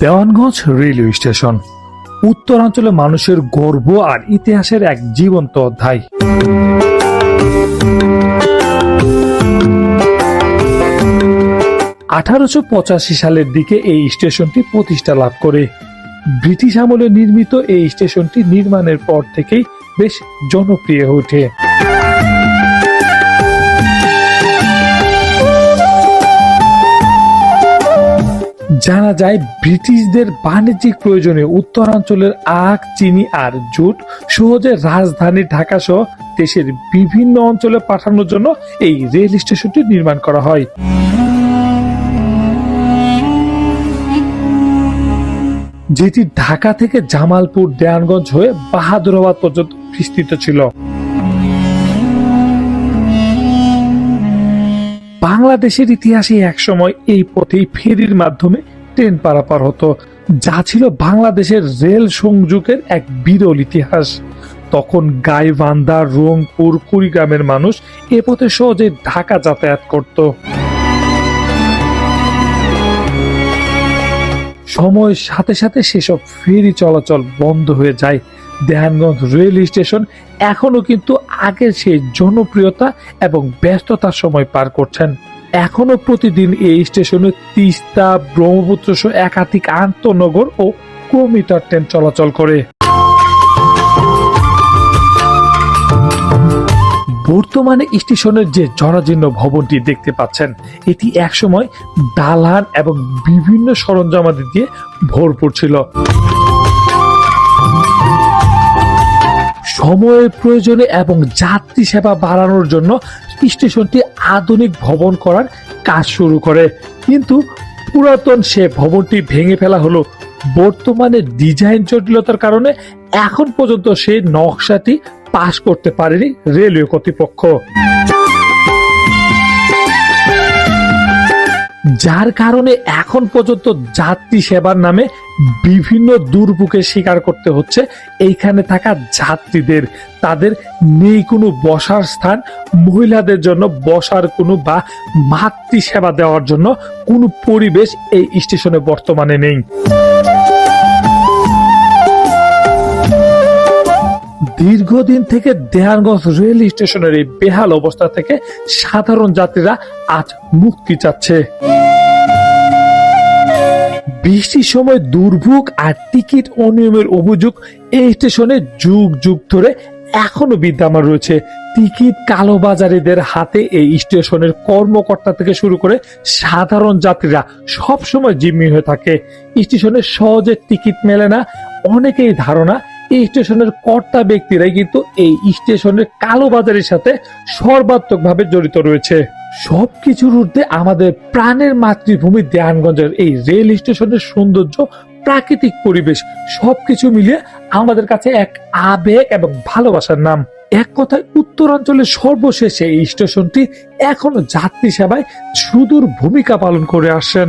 Dewanganj railway station. উত্তরাঞ্চলে মানুষের গর্ব আর ইতিহাসের এক জীবন্ত অধ্যায়। আঠারোশো পঁচাশি সালের দিকে এই স্টেশনটি প্রতিষ্ঠা লাভ করে। ব্রিটিশ আমলে নির্মিত এই স্টেশনটি নির্মাণের পর থেকেই বেশ জনপ্রিয় হয়ে ওঠে। জানা যায়, ব্রিটিশদের বাণিজ্যিক প্রয়োজনে উত্তরাঞ্চলের আখ, চিনি আর জুট সহজে রাজধানী ঢাকা সহ দেশের বিভিন্ন অঞ্চলে পাঠানোর জন্য এই রেল স্টেশনটি নির্মাণ করা হয়। যেটি ঢাকা থেকে জামালপুর, দেয়ানগঞ্জ হয়ে বাহাদুরাবাদ পর্যন্ত বিস্তৃত ছিল। বাংলাদেশের ইতিহাসে একসময় এই পথেই ফেরির মাধ্যমে ট্রেন পারাপার হতো, যা ছিল বাংলাদেশের রেল সংযোগের এক বিরল ইতিহাস। তখন গাইবান্ধা, রংপুর, কুড়িগ্রামের মানুষ এ পথে সহজে ঢাকা যাতায়াত করত। সময়ের সাথে সাথে সেসব ফেরি চলাচল বন্ধ হয়ে যায়। দেহানগঞ্জ রেল স্টেশন এখনও কিন্তু আগের সেই জনপ্রিয়তা এবং ব্যস্ততার সময় পার করছেন। এখনও প্রতিদিন এই স্টেশনে তিস্তা, ব্রহ্মপুত্র সহ একাধিক আন্তনগর ও কিলোমিটার ট্রেন চলাচল করে। বর্তমানে স্টেশনের যে জরাজীর্ণ ভবনটি দেখতে পাচ্ছেন, এটি একসময় দালান এবং বিভিন্ন সরঞ্জামাদি দিয়ে ভরপুর ছিল। সময়ের প্রয়োজনে এবং যাত্রী সেবা বাড়ানোর জন্য স্টেশনটি আধুনিক ভবন করার কাজ শুরু করে। কিন্তু পুরাতন সে ভবনটি ভেঙে ফেলা হলো। বর্তমানে ডিজাইন জটিলতার কারণে এখন পর্যন্ত সেই নকশাটি পাশ করতে পারেনি রেলওয়ে কর্তৃপক্ষ। যার কারণে এখন পর্যন্ত যাত্রী সেবার নামে বিভিন্ন দুর্ভোগের শিকার করতে হচ্ছে। এইখানে থাকা যাত্রীদের। তাদের নেই কোনো বসার স্থান। মহিলাদের জন্য বসার কোনো বা মাতৃ সেবা দেওয়ার জন্য কোনো পরিবেশ এই স্টেশনে বর্তমানে নেই। দীর্ঘদিন থেকে দেহানগঞ্জ রেল স্টেশনের এই বেহাল অবস্থা থেকে সাধারণ যাত্রীরা আজ মুক্তি চাচ্ছে। বৃষ্টির সময় দুর্ভোগ আর টিকিট অনিয়মের অভিযোগ এই স্টেশনে যুগ যুগ ধরে এখনও বিদ্যমান রয়েছে। টিকিট কালোবাজারিদের হাতে এই স্টেশনের কর্মকর্তা থেকে শুরু করে সাধারণ যাত্রীরা সবসময় জিম্মি হয়ে থাকে। স্টেশনে সহজে টিকিট মেলে না, অনেকেই ধারণা এই স্টেশনের কর্তা ব্যক্তিরাই কিন্তু এই স্টেশনের কালোবাজারের সাথে সর্বাত্মকভাবে জড়িত রয়েছে। সবকিছুর ঊর্ধ্বে আমাদের প্রাণের মাতৃভূমি দেয়ানগঞ্জের এই রেল স্টেশনের সৌন্দর্য, প্রাকৃতিক পরিবেশ, সবকিছু মিলিয়ে আমাদের কাছে এক আবেগ এবং ভালোবাসার নাম। এক কথায় উত্তরাঞ্চলের সর্বশেষে এই স্টেশনটি এখনও যাত্রী সেবায় সুদূর ভূমিকা পালন করে আসছেন।